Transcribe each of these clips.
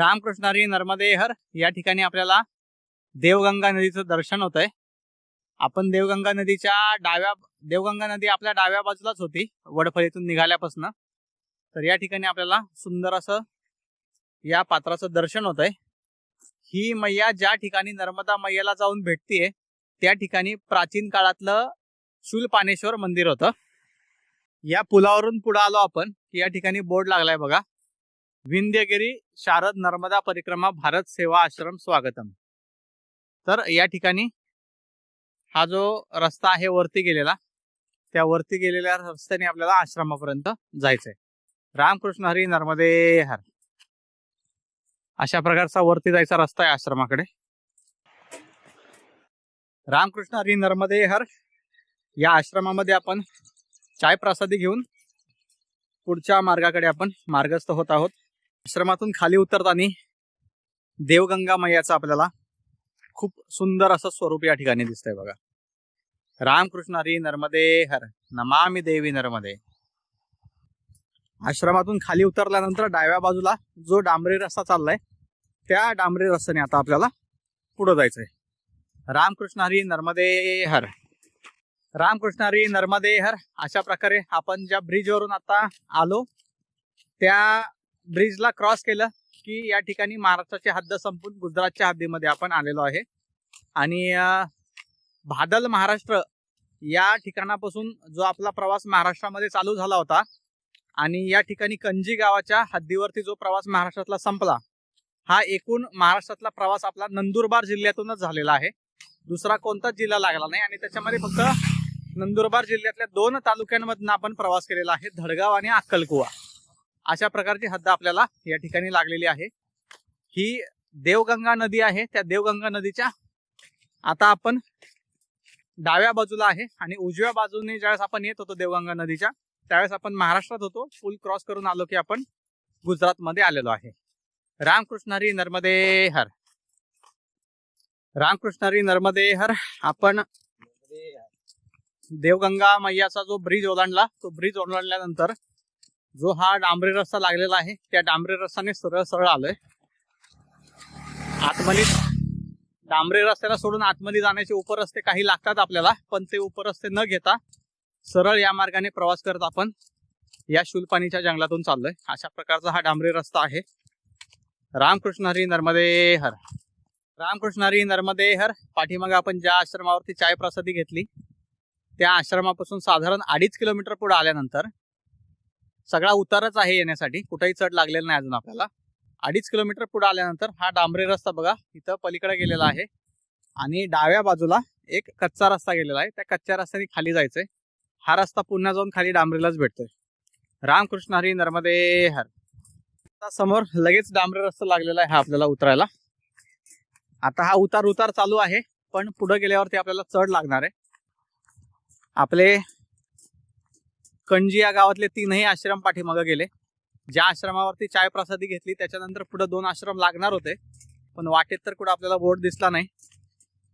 रामकृष्णारी नर्मदेहर या ठिकाणी आपल्याला देवगंगा नदीचं दर्शन होत आहे आपण देवगंगा नदीच्या डाव्या देवगंगा नदी आपल्या डाव्या बाजूलाच होती वडफळीतून निघाल्यापासून. तर या ठिकाणी आपल्याला सुंदर असं या पात्राचं दर्शन होत आहे ही मैया ज्या ठिकाणी नर्मदा मैयाला जाऊन भेटतीये त्या ठिकाणी प्राचीन काळातलं शूलपानेश्वर मंदिर होतं. या पुलावरून पुढे आलो आपण की या ठिकाणी बोर्ड लागलाय बघा. विंध्यगिरी शारद नर्मदा परिक्रमा भारत सेवा आश्रम स्वागतम. तर या ठिकाणी हा जो रस्ता आहे वरती गेलेला त्या वरती गेलेल्या रस्त्याने आपल्याला आश्रमापर्यंत जायचंय. रामकृष्ण हरी नर्मदे हर. अशा प्रकारचा वरती जायचा रस्ता आहे आश्रमाकडे. रामकृष्ण हरी नर्मदे हर. या आश्रमामध्ये आपण चाय प्रसादी घेऊन पुढच्या मार्गाकडे आपण मार्गस्थ होत आहोत. आश्रमातून खाली उतरताना देवगंगा मैयाचं आपल्याला खूप सुंदर असं स्वरूप या ठिकाणी दिसतंय बघा. रामकृष्ण हरी नर्मदे हर नमामि देवी नर्मदे. आश्रमातून खाली उतरल्यानंतर डाव्या बाजूला जो डांबरी रस्ता चाललाय त्या डांबरी रस्त्याने आता आपल्याला पुढे जायचंय. रामकृष्ण हरी नर्मदे हर. रामकृष्ण हरी नर्मदे हर अशा प्रकारे आपण ज्या ब्रिजवरून आता आलो त्या ब्रिजला क्रॉस केलं की या ठिकाणी महाराष्ट्राची हद्द संपून गुजरातच्या हद्दीमध्ये आपण आलेलो आहे. आणि भादल महाराष्ट्र या ठिकाणापासून जो आपला प्रवास महाराष्ट्रामध्ये चालू झाला होता आणि या ठिकाणी कंजी गावाच्या हद्दीवरती जो प्रवास महाराष्ट्रातला संपला हा एकूण महाराष्ट्रातला प्रवास आपला नंदुरबार जिल्ह्यातूनच झालेला आहे. दुसरा कोणताच जिल्हा लागला नाही आणि त्याच्यामध्ये फक्त नंदुरबार जिल्ह्यातल्या दोन तालुक्यांमधून आपण प्रवास केलेला आहे धडगाव आणि अक्कलकुवा. अशा प्रकारची हद्द आपल्याला या ठिकाणी लागलेली आहे. ही देवगंगा नदी आहे. त्या देवगंगा नदीच्या आता आपण डाव्या बाजूला आहे आणि उजव्या बाजूने ज्यावेळेस आपण येत होतो देवगंगा नदीच्या त्यावेळेस आपण महाराष्ट्रात होतो. पूल क्रॉस करून आलो की आपण गुजरातमध्ये आलेलो आहे. रामकृष्णारी नर्मदे हर. रामकृष्णारी नर्मदे हर. आपण देवगंगा मैयाचा जो ब्रिज ओलांडला तो ब्रिज ओलांडल्यानंतर जो हा डांबरी रस्ता लागलेला आहे त्या डांबरी रस्त्याने सरळ सरळ आलोय. आतमध्ये डांबरी रस्त्याला सोडून आतमध्ये जाण्याचे उपरस्ते काही लागतात आपल्याला पण ते उपरस्ते न घेता सरळ या मार्गाने प्रवास करत आपण या शुलपाणीच्या जंगलातून चाललोय. अशा प्रकारचा हा डांबरी रस्ता आहे. रामकृष्ण हरी नर्मदे हर. रामकृष्ण हरी नर्मदे हर. पाठीमागे आपण ज्या आश्रमावरती चाय प्रसादी घेतली त्या आश्रमापासून साधारण अडीच किलोमीटर पुढे आल्यानंतर सगळा उतारच आहे येण्यासाठी. कुठेही चढ लागलेला नाही अजून आपल्याला. अडीच किलोमीटर पुढे आल्यानंतर हा डांबरी रस्ता बघा इथं पलीकडे गेलेला आहे. आणि डाव्या बाजूला एक कच्चा रस्ता गेलेला आहे. त्या कच्च्या रस्त्याने खाली जायचंय. हा रस्ता पुन्हा जाऊन खाली डांबरेलाच भेटतोय. रामकृष्ण हरी नर्मदे हर. आता समोर लगेच डांबरी रस्ता लागलेला आहे हा आपल्याला उतरायला. आता हा उतार उतार चालू आहे पण पुढे गेल्यावरती आपल्याला चढ लागणार आहे. आपले कणजी या गावातले तीनही आश्रम पाठीमागं गेले. ज्या आश्रमावरती चाय प्रसादी घेतली त्याच्यानंतर पुढे दोन आश्रम लागणार होते. पण वाटेत तर कुठं आपल्याला बोर्ड दिसला नाही.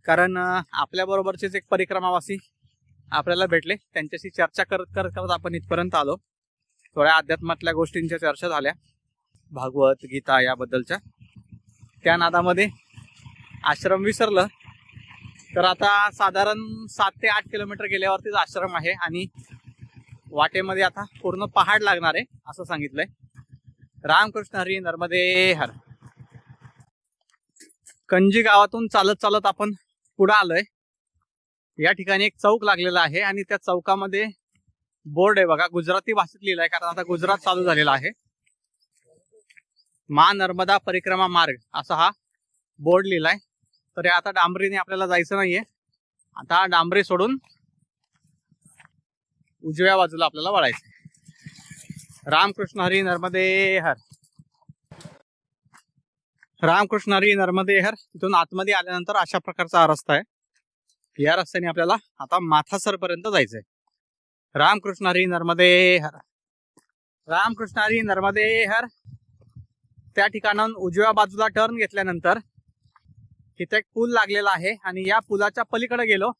कारण आपल्याबरोबरचेच एक परिक्रमावासी आपल्याला भेटले. त्यांच्याशी चर्चा करत करत करत आपण इथपर्यंत आलो. थोड्या अध्यात्मातल्या गोष्टींच्या चर्चा झाल्या. भागवत गीता याबद्दलच्या. त्या नादामध्ये आश्रम विसरलं. तर आता साधारण सात ते आठ किलोमीटर गेल्यावरतीच आश्रम आहे आणि वाटेमध्ये आता पूर्ण पहाड लागणार आहे असं सांगितलंय. रामकृष्ण हरी नर्मदे हर. कंजी गावातून चालत चालत आपण पुढे आलोय. या ठिकाणी एक चौक लागलेला आहे आणि त्या चौकामध्ये बोर्ड आहे बघा. गुजराती भाषेत लिहिलाय कारण आता गुजरात चालू झालेला आहे. मा नर्मदा परिक्रमा मार्ग असा हा बोर्ड लिहिलाय. तर आता डांबरीने आपल्याला जायचं नाहीये. आता डांबरी सोडून उजव्या बाजूला आपल्याला वळायचं रामकृष्ण हरी नर्मदे हर. रामकृष्ण हरी नर्मदे हर. तिथून आतमध्ये आल्यानंतर अशा प्रकारचा हा रस्ता आहे. या रस्त्याने आपल्याला आता माथासर पर्यंत जायचंय. रामकृष्ण हरी नर्मदे हर. रामकृष्ण हरी नर्मदे हर. त्या ठिकाणाहून उजव्या बाजूला टर्न घेतल्यानंतर इथे एक पूल लागलेला आहे आणि या पुलाच्या पलीकडे गेलो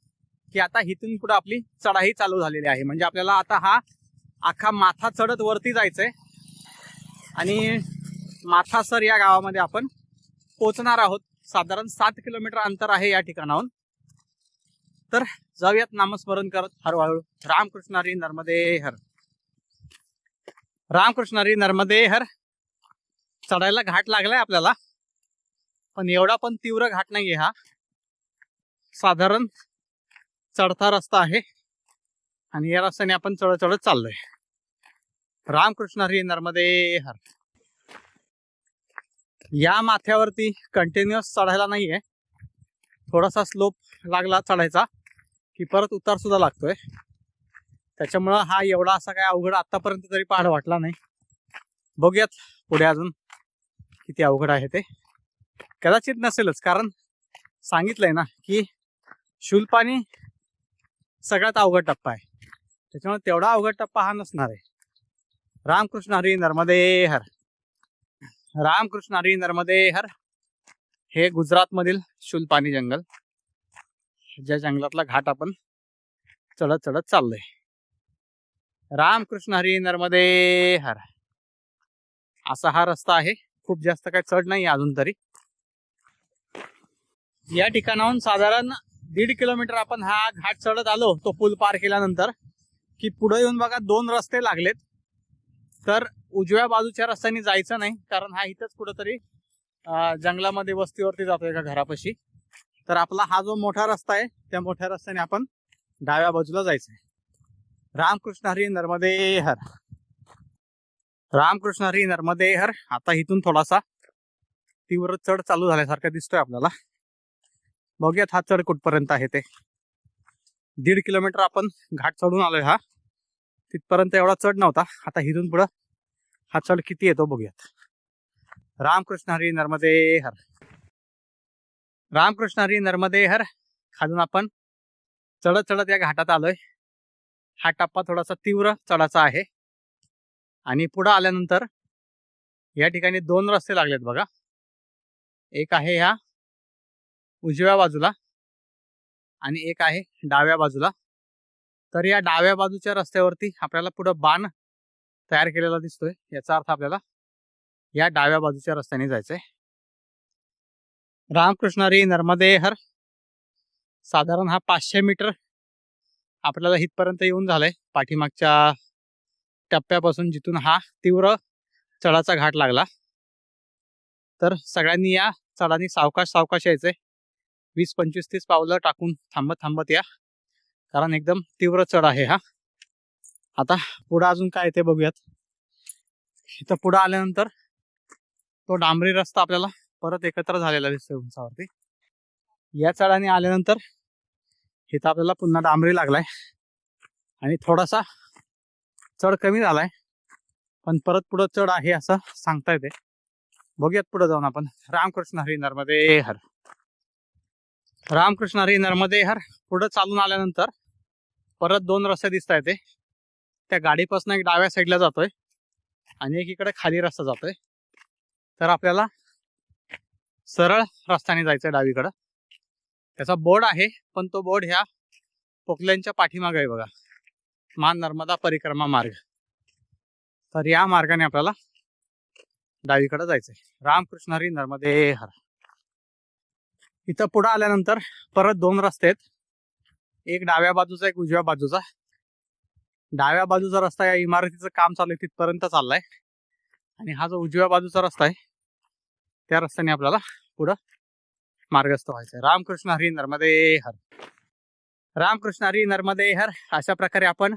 की आता इथून पुढे आपली चढाई चालू झालेली आहे. म्हणजे आपल्याला आता हा अख्खा माथा चढत वरती जायचंय. आणि माथासर या गावामध्ये आपण पोचणार आहोत. साधारण सात किलोमीटर अंतर आहे या ठिकाणाहून. तर जाऊयात नामस्मरण करत हळूहळू रामकृष्णारी नर्मदे हर. रामकृष्णारी नर्मदे हर. चढायला घाट लागलाय आपल्याला. पण एवढा पण तीव्र घाट नाहीये हा. साधारण चढता रस्ता आहे. आणि या रस्त्याने आपण चढत चढत चाललोय. रामकृष्ण हरी नर्मदे हर. या माथ्यावरती कंटिन्युअस चढायला नाहीये. थोडासा स्लोप लागला चढायचा. की परत उतार सुद्धा लागतोय. त्याच्यामुळं हा एवढा असा काय अवघड आतापर्यंत तरी पहाड वाटला नाही. बघूयात पुढे अजून किती अवघड आहे ते. कदाचित नसेलच कारण सांगितलंय ना की शुल्पानी सगळ्यात अवघड टप्पा आहे. त्याच्यामुळे तेवढा अवघड टप्पा हा नसणार आहे. रामकृष्ण हरी नर्मदे हर. रामकृष्ण हरी नर्मदे हर. हे गुजरातमधील शुलपानी जंगल. ज्या जंगलातला घाट आपण चढत चढत चाललोय. रामकृष्ण हरी नर्मदे हर. असा हा रस्ता आहे. खूप जास्त काही चढ नाही अजून तरी. या ठिकाणाहून साधारण दीड किलोमीटर आपण हा घाट चढत आलो तो पूल पार केल्यानंतर की पुढे येऊन बघा दोन रस्ते लागलेत. तर उजव्या बाजूच्या रस्त्याने जायचं नाही कारण हा इथंच कुठंतरी जंगलामध्ये वस्तीवरती जातो एका घरापाशी. तर आपला हा जो मोठा रस्ता आहे त्या मोठ्या रस्त्याने आपण डाव्या बाजूला जायचंय. रामकृष्ण हरी नर्मदे हर. रामकृष्ण हरी नर्मदे हर. आता इथून थोडासा तीव्र चढ चालू झाल्यासारखा दिसतोय आपल्याला. बघूयात हा चढ कुठपर्यंत आहे ते. दीड किलोमीटर आपण घाट चढून आलोय हा. तिथपर्यंत एवढा चढ नव्हता. आता हिरून पुढं हा चढ किती येतो बघूयात. रामकृष्ण हरी नर्मदे हर. रामकृष्ण हरी नर्मदे हर. खालून आपण चढत चढत या घाटात आलोय. हा टप्पा थोडासा तीव्र चढाचा आहे. आणि पुढं आल्यानंतर या ठिकाणी दोन रस्ते लागलेत बघा. एक आहे ह्या उजव्या बाजूला आणि एक आहे डाव्या बाजूला. तर या डाव्या बाजूच्या रस्त्यावरती आपल्याला पुढं बाण तयार केलेला दिसतोय. याचा अर्थ आपल्याला या डाव्या बाजूच्या रस्त्याने जायचंय. रामकृष्णारी नर्मदेहर नर्मदे हर. साधारण हा पाचशे मीटर आपल्याला इथपर्यंत येऊन झालाय. पाठीमागच्या टप्प्यापासून जिथून हा तीव्र चढाचा घाट लागला. तर सगळ्यांनी या चढानी सावकाश सावकाश यायचंय. वीस पंचवीस तीस पावलं टाकून थांबत थांबत या. कारण एकदम तीव्र चढ आहे हा. आता पुढं अजून काय ते बघूयात. इथं पुढं आल्यानंतर तो डांबरी रस्ता आपल्याला परत एकत्र झालेला दिसतोय उंचावरती. या चढाने आल्यानंतर इथं आपल्याला पुन्हा डांबरी लागलाय. आणि थोडासा चढ कमी झालाय. पण परत पुढं चढ आहे असं सांगता येते. बघूयात पुढे जाऊन आपण. रामकृष्ण हरी नर्मदे हर. रामकृष्ण हरी नर्मदे हर पुढं चालून आल्यानंतर परत दोन रस्ते दिसत ते. त्या गाडीपासून एक डाव्या साईडला जातोय आणि एक इकडे खाली रस्ता जातोय. तर आपल्याला सरळ रस्त्याने जायचंय डावीकडं. त्याचा बोर्ड आहे पण तो बोर्ड ह्या पोकल्यांच्या पाठीमागे आहे बघा. मान नर्मदा परिक्रमा मार्ग. तर या मार्गाने आपल्याला डावीकडे जायचंय. रामकृष्ण हरी नर्मदे हर इथं पुढं आल्यानंतर परत दोन रस्ते आहेत. एक डाव्या बाजूचा एक उजव्या बाजूचा. डाव्या बाजूचा रस्ता या इमारतीचं काम चालू आहे तिथपर्यंत चाललाय. आणि हा जो उजव्या बाजूचा रस्ता आहे त्या रस्त्याने आपल्याला पुढं मार्गस्थ आहे. रामकृष्ण हरी नर्मदे हर. रामकृष्ण हरी नर्मदे हर. अशा प्रकारे आपण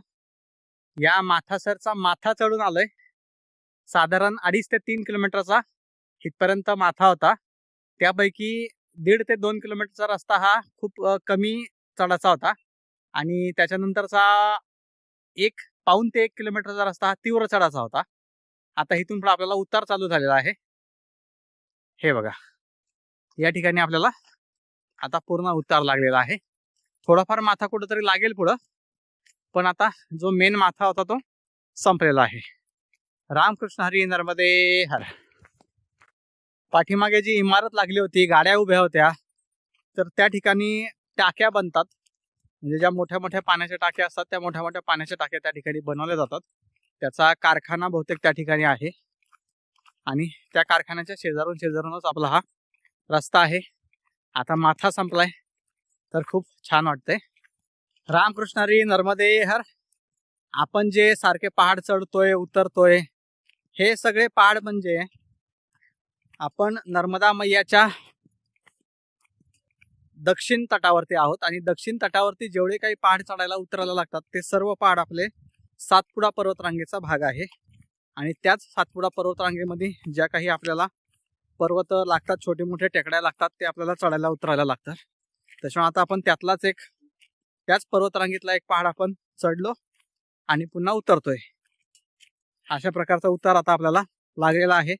या माथासरचा माथा चढून आलोय. साधारण अडीच ते तीन किलोमीटरचा इथपर्यंत माथा होता. त्यापैकी दीड ते दोन किलोमीटरचा रस्ता हा खूप कमी चढाचा होता. आणि त्याच्यानंतरचा एक पाऊन ते एक किलोमीटरचा रस्ता हा तीव्र चढाचा होता. आता इथून पुढे आपल्याला उतार चालू झालेला आहे. हे बघा. या ठिकाणी आपल्याला आता पूर्ण उतार लागलेला आहे. थोडाफार माथा कुठंतरी लागेल पुढं पण आता जो मेन माथा होता तो संपलेला आहे. रामकृष्ण हरी नर्मदे हर. पाठीमागे जी इमारत लागली होती गाड्या उभ्या होत्या तर त्या ठिकाणी टाक्या बनतात. म्हणजे ज्या मोठ्या मोठ्या पाण्याच्या टाक्या असतात त्या मोठ्या मोठ्या पाण्याच्या टाक्या त्या ठिकाणी बनवल्या जातात. त्याचा कारखाना बहुतेक त्या ठिकाणी आहे. आणि त्या कारखान्याच्या शेजारून शेजारूनच आपला हा रस्ता आहे. आता माथा संपलाय तर खूप छान वाटतंय. रामकृष्णारी नर्मदे हर आपण जे सारखे पहाड चढतोय उतरतोय हे सगळे पहाड म्हणजे आपण नर्मदा मैयाच्या दक्षिण तटावरती आहोत आणि दक्षिण तटावरती जेवढे काही पहाड चढायला उतरायला लागतात ते सर्व पहाड आपले सातपुडा पर्वतरांगेचा भाग आहे. आणि त्याच सातपुडा पर्वतरांगेमध्ये ज्या काही आपल्याला पर्वत लागतात छोटे मोठे टेकड्या लागतात ते आपल्याला चढायला उतरायला लागतात. त्याच्यामुळे आता आपण त्यातलाच एक त्याच पर्वतरांगेतला एक पहाड आपण चढलो आणि पुन्हा उतरतोय. अशा प्रकारचा उतार आता आपल्याला लागलेला आहे.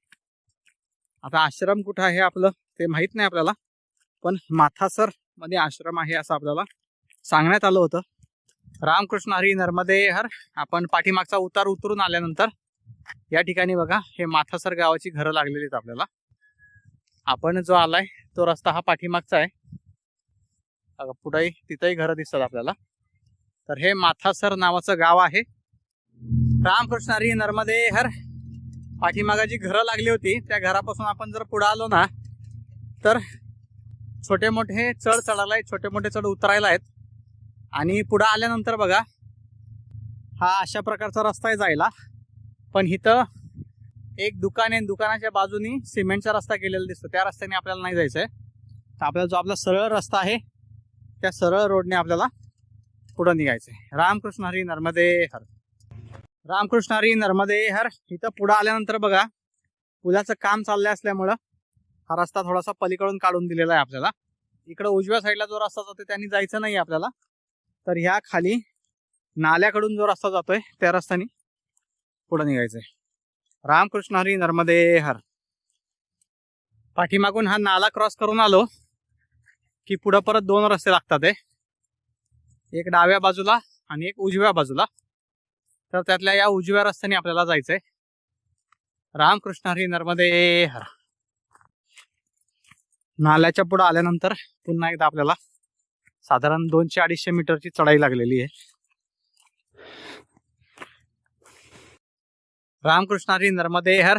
आता आश्रम कुठं आहे आपलं ते माहीत नाही आपल्याला पण माथासरमध्ये आश्रम आहे असं आपल्याला सांगण्यात आलं होतं. रामकृष्ण हरी नर्मदे हर आपण पाठीमागचा उतार उतरून आल्यानंतर या ठिकाणी बघा हे माथासर गावाची घरं लागलेली आहेत आपल्याला. आपण जो आलाय तो रस्ता हा पाठीमागचा आहे. पुढेही तिथंही घरं दिसतात आपल्याला. तर हे माथासर नावाचं गाव आहे. रामकृष्ण हरी नर्मदे हर पाठीमागा जी घरं लागली होती त्या घरापासून आपण जर पुढे आलो ना तर छोटे मोठे चढ चढायला आहेत छोटे मोठे चढ उतरायला आहेत. आणि पुढे आल्यानंतर बघा हा अशा प्रकारचा रस्ता आहे जायला. पण इथं एक दुकान आहे दुकानाच्या बाजूनी सिमेंटचा रस्ता केलेला दिसतो. त्या रस्त्याने आपल्याला नाही जायचंय. तर आपला जो आपला सरळ रस्ता आहे त्या सरळ रोडने आपल्याला पुढे निघायचंय. रामकृष्ण हरी नर्मदे हर रामकृष्ण हरी नर्मदे हर. इथं पुढं आल्यानंतर बघा पुलाचं काम चाललं असल्यामुळं हा रस्ता थोडासा पलीकडून काढून दिलेला आहे आपल्याला. इकडं उजव्या साईडला जो रस्ता जातोय त्यांनी जायचं नाही आपल्याला. तर ह्या खाली नाल्याकडून जो रस्ता जातोय त्या रस्त्याने पुढं निघायचंय. रामकृष्ण हरी नर्मदे हर. पाठीमागून हा नाला क्रॉस करून आलो की पुढं परत दोन रस्ते लागतात आहे एक डाव्या बाजूला आणि एक उजव्या बाजूला. तर त्यातल्या या उजव्या रस्त्याने आपल्याला जायचंय. रामकृष्ण हरी नर्मदे हर. नाल्याच्या पुढे आल्यानंतर पुन्हा एकदा आपल्याला साधारण दोनशे अडीचशे मीटरची चढाई लागलेली आहे. रामकृष्ण हरी नर्मदे हर.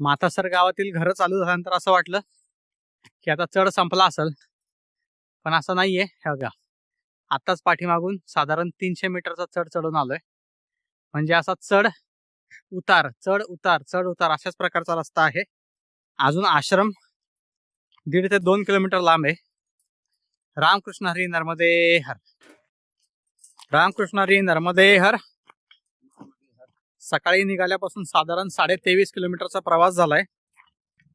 मातासर गावातील घर चालू झाल्यानंतर असं वाटलं की आता चढ संपला असेल. पण असं नाहीये ह्या आत्ताच आताच पाठीमागून साधारण तीनशे मीटरचा चढ चढून आलोय. म्हणजे असा चढ उतार चढ उतार चढ उतार अशाच प्रकारचा रस्ता आहे. अजून आश्रम दीड ते दोन किलोमीटर लांब आहे. रामकृष्ण हरी नर्मदे हर. रामकृष्ण हरी नर्मदे हर. सकाळी निघाल्यापासून साधारण साडे तेवीस किलोमीटरचा प्रवास झालाय.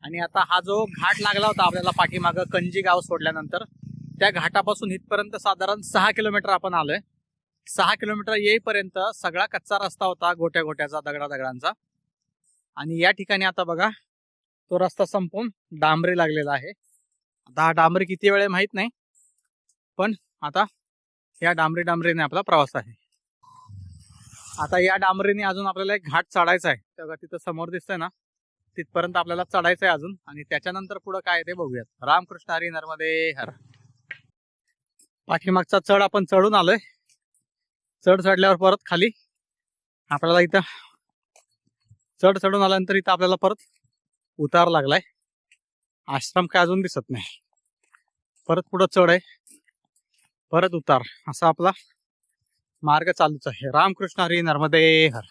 आणि आता हा जो घाट लागला होता आपल्याला पाठीमागं कंजी गाव सोडल्यानंतर त्या घाटापासून इथपर्यंत साधारण सहा किलोमीटर आपण आलोय. सहा किलोमीटर येईपर्यंत सगळा कच्चा रस्ता होता गोट्या गोट्याचा दगडा दगडांचा आणि या ठिकाणी आता बघा तो रस्ता संपून डांबरी लागलेला आहे. आता हा डांबरी किती वेळ माहीत माहीत नाही पण आता या डांबरी डांबरीने आपला प्रवास आहे. आता या डांबरीने अजून आपल्याला एक घाट चढायचा आहे. तेव्हा तिथं समोर दिसतंय ना तिथपर्यंत आपल्याला चढायचं आहे अजून. आणि त्याच्यानंतर पुढं काय ते बघूयात. रामकृष्ण हरी नर्मदे हर. पाठीमागचा चढ आपण चढून आलोय. चढ चढल्यावर परत खाली. आपल्याला इथं चढ चढून आल्यानंतर इथं आपल्याला परत उतार लागलाय. आश्रम काय अजून दिसत नाही. परत पुढं चढ आहे. परत उतार. असा आपला मार्ग चालूच आहे. रामकृष्ण हरी नर्मदे हर.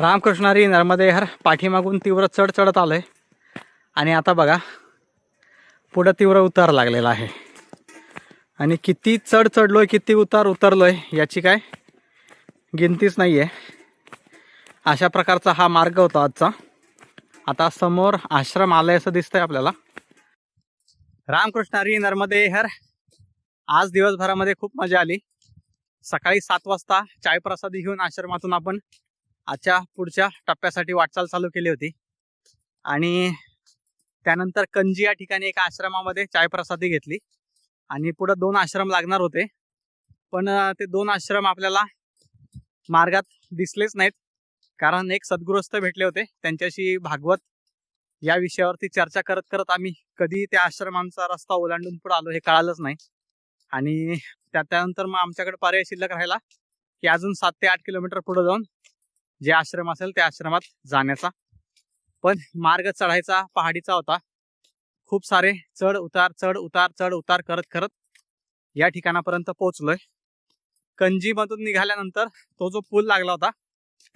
रामकृष्ण हरी नर्मदे हर पाठीमागून तीव्र चढ चढत आलंय. आणि आता बघा पुढं तीव्र उतार लागलेला आहे. आणि किती चढ चढलोय किती उतार उतरलोय याची काय गिनतीच नाही आहे अशा प्रकारचा हा मार्ग होता आजचा. आता समोर आश्रम आलाय असं दिसतंय आपल्याला. रामकृष्ण हरी नर्मदे हर आज दिवसभरामध्ये खूप मजा आली. सकाळी सात वाजता चाय प्रसादी घेऊन आश्रमातून आपण आजच्या पुढच्या टप्प्यासाठी वाटचाल चालू केली होती. आणि त्यानंतर कंजी या ठिकाणी एका आश्रमामध्ये चाय प्रसादी घेतली. आणि पुढं दोन आश्रम लागणार होते. पण ते दोन आश्रम आपल्याला मार्गात दिसलेच नाहीत. कारण एक सद्गृहस्थ भेटले होते. त्यांच्याशी भागवत या विषयावरती चर्चा करत करत आम्ही कधी त्या आश्रमांचा रस्ता ओलांडून पुढे आलो हे कळालंच नाही. आणि त्या त्यानंतर मग आमच्याकडे पर्याय शिल्लक राहिला की अजून सात ते आठ किलोमीटर पुढे जाऊन जे आश्रम असेल त्या आश्रमात जाण्याचा. पण मार्ग चढायचा पहाडीचा होता. खूप सारे चढ उतार चढ उतार चढ उतार करत करत या ठिकाणापर्यंत पोहोचलोय. कंजीमधून निघाल्यानंतर तो जो पूल लागला होता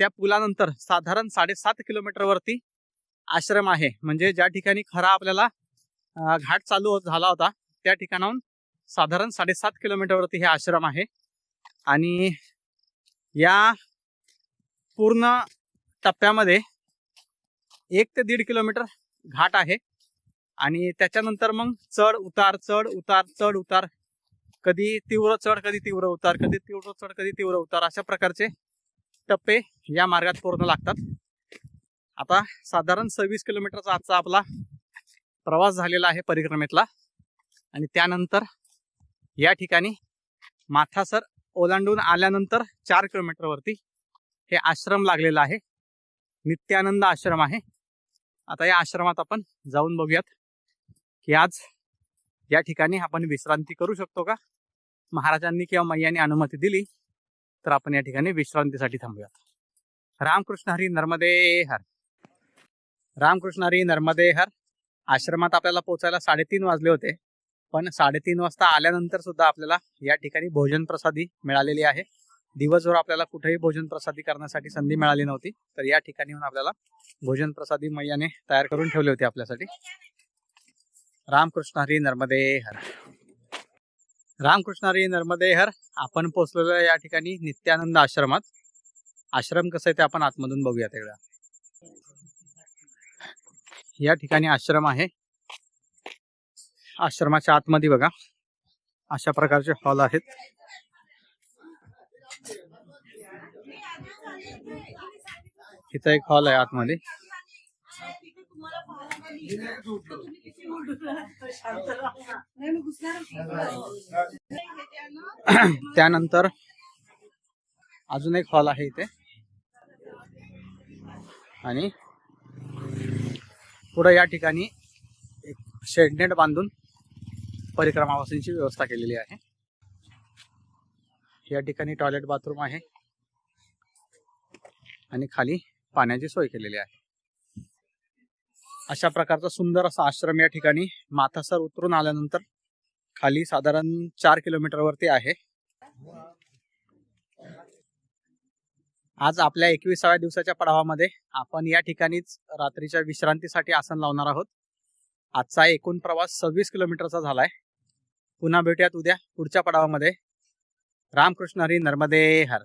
त्या पुलानंतर साधारण साडेसात किलोमीटरवरती आश्रम आहे. म्हणजे ज्या ठिकाणी खरा आपल्याला घाट चालू झाला होता त्या ठिकाणाहून साधारण साडेसात किलोमीटरवरती हे आश्रम आहे. आणि या पूर्ण टप्प्यामध्ये एक ते दीड किलोमीटर घाट आहे. आणि त्याच्यानंतर मग चढ उतार चढ उतार चढ उतार. कधी तीव्र चढ कधी तीव्र उतार. कधी तीव्र चढ कधी तीव्र उतार. अशा प्रकारचे टप्पे या मार्गात पूर्ण लागतात. आता साधारण सव्वीस किलोमीटरचा आजचा आपला प्रवास झालेला आहे परिक्रमेतला. आणि त्यानंतर या ठिकाणी माथासर ओलांडून आल्यानंतर चार किलोमीटरवरती हे आश्रम लागलेलं आहे. नित्यानंद आश्रम आहे. आता या आश्रमात आपण जाऊन बघूयात. की आज या ठिकाणी आपण विश्रांती करू शकतो का? महाराजांनी किंवा मैयाने अनुमती दिली तर आपण या ठिकाणी विश्रांतीसाठी थांबूयात. रामकृष्ण हरी नर्मदे हर. रामकृष्ण हरी नर्मदे हर. आश्रमात आपल्याला पोहोचायला साडेतीन वाजले होते पण साडेतीन वाजता आल्यानंतर सुद्धा आपल्याला या ठिकाणी भोजन प्रसादी मिळालेली आहे. दिवसभर आपल्याला कुठेही भोजन प्रसादी करण्यासाठी संधी मिळाली नव्हती तर या ठिकाणी आपल्याला भोजन प्रसादी मैयाने तयार करून ठेवले होते आपल्यासाठी. रामकृष्ण हरी नर्मदे हर. रामकृष्ण हरी नर्मदे हर. आपण पोचलेलो या ठिकाणी नित्यानंद आश्रमात. आश्रम कसं आहे ते आपण आतमधून बघूया तिकडे या ठिकाणी आश्रम आहे. आश्रमाच्या आतमध्ये बघा. अशा प्रकारचे हॉल आहेत. इथं एक हॉल आहे आतमध्ये. त्यानंतर अजून एक हॉल आहे इथे. आणि पुढे या ठिकाणी एक शेडनेट बांधून परिक्रमावासींची व्यवस्था केलेली आहे. या ठिकाणी टॉयलेट बाथरूम आहे. आणि खाली पाण्याची सोय केलेली आहे. अशा प्रकारचा सुंदर असा आश्रम या ठिकाणी माथासर उतरून आल्यानंतर खाली साधारण चार किलोमीटरवरती आहे. आज आपल्या एकविसाव्या दिवसाच्या पडावामध्ये आपण या ठिकाणीच रात्रीच्या विश्रांतीसाठी आसन लावणार आहोत. आजचा एकूण प्रवास सव्वीस किलोमीटरचा झालाय. पुन्हा भेटूयात उद्या पुढच्या पडावामध्ये. रामकृष्ण हरी नर्मदे हर.